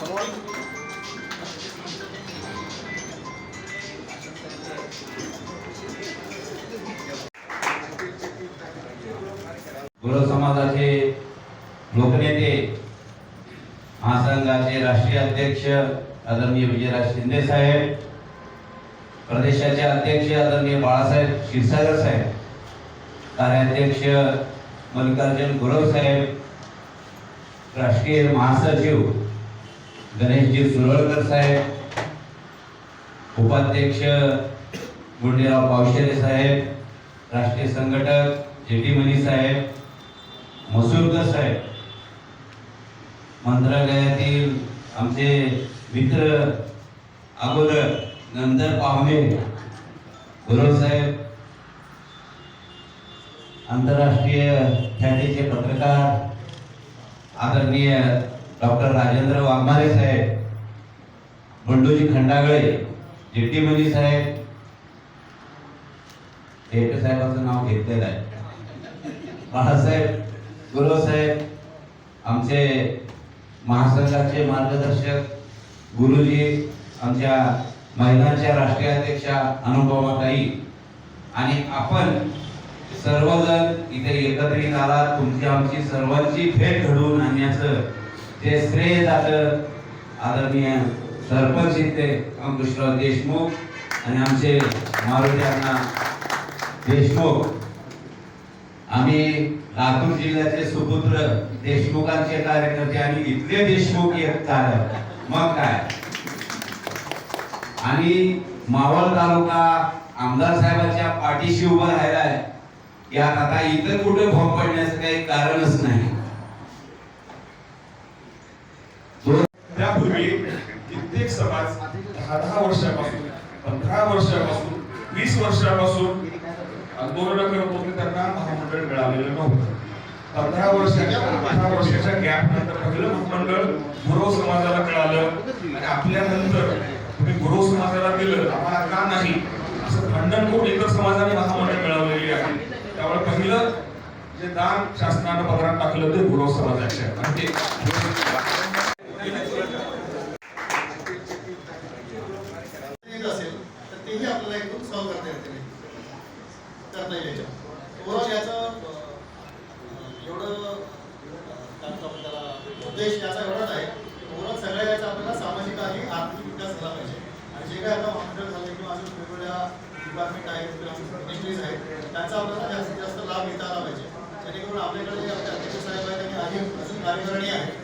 गुरु समाजाचे लोकनेते महासंघाचे राष्ट्रीय अध्यक्ष आदरणीय विजयराज शिंदे साहेब प्रदेशाचे अध्यक्ष आदरणीय बाळासाहेब क्षीरसागर साहेब कार्याध्यक्ष मल्लिकार्जुन गुरव साहेब राष्ट्रीय महासचिव गणेशजी सुरळकर साहेब उपाध्यक्ष गुंडेराव पावशेरे साहेब राष्ट्रीय संघटक जेटीमणी साहेब मसूरकर साहेब मंत्रालयातील आमचे मित्र अगोदर नंतर पाहुणे गुरव साहेब आंतरराष्ट्रीय ख्यातीचे पत्रकार आदरणीय डॉक्टर राजेंद्र वाघमारे साहेब बंडूजी खंडागळे जे मनी साहेब. टेटे साहेबाचं नाव घेतलेलं आहे. बाळासाहेब गुरव साहेब आमचे महासंघाचे मार्गदर्शक गुरुजी आमच्या महिलांच्या राष्ट्रीय अध्यक्षा अनुपमाताई. आणि आपण सर्वजण इथे एकत्रित आला तुमची आमची सर्वांची भेट घडवून आणण्याचं जे श्रेय जातं आदरणीय सरपंच इथे अंकुशराव देशमुख आणि आमचे मारुती अण्णा देशमुख. आम्ही लातूर जिल्ह्याचे सुपुत्र देशमुखांचे कार्यकर्ते आणि इथले देशमुख येत कार्य मग काय? आणि मावळ तालुका आमदार साहेबांच्या पाठीशी उभा राहिलाय. यात आता इतर कुठे भोग पडण्याचं काही कारणच नाही. यापूर्वी कित्येक समाज दहा दहा वर्षापासून पंधरा वर्षापासून वीस वर्षापासून आंदोलन करत होते त्यांना महामंडळ मिळालेलं नव्हतं. पंधरा वर्षाच्या दहा वर्षाच्या गॅप नंतर पहिलं महामंडळ गुरव समाजाला मिळालं आणि आपल्यानंतर तुम्ही गुरव समाजाला दिलं आम्हाला का नाही? असं खंडन करून इतर समाजाने महामंडळ मिळवलेली आहे. त्यामुळे पहिलं जे दान शासनानं पदरात टाकलं ते गुरव समाजाचे म्हणजे आहे. आणि ते येत असेल तर तेही आपल्याला इथून सॉल्व्ह करता येते. करता येईल याच्या ओव्हरऑल याचं एवढं त्याला उद्देश याचा एवढाच आहे. ओव्हरऑल सगळ्या याचा आपल्याला सामाजिक आणि आर्थिक विकास झाला पाहिजे. आणि जे काय आता हॉस्पिटल झाले किंवा अजून वेगवेगळ्या डिपार्टमेंट आहेत किंवा मिनिस्ट्रीज आहेत त्यांचा आपल्याला जास्तीत जास्त लाभ घेता आला पाहिजे. जेणेकरून आपल्याकडे जे आपले अध्यक्ष साहेब आहेत आणि आधी अजून कार्यकारिणी आहे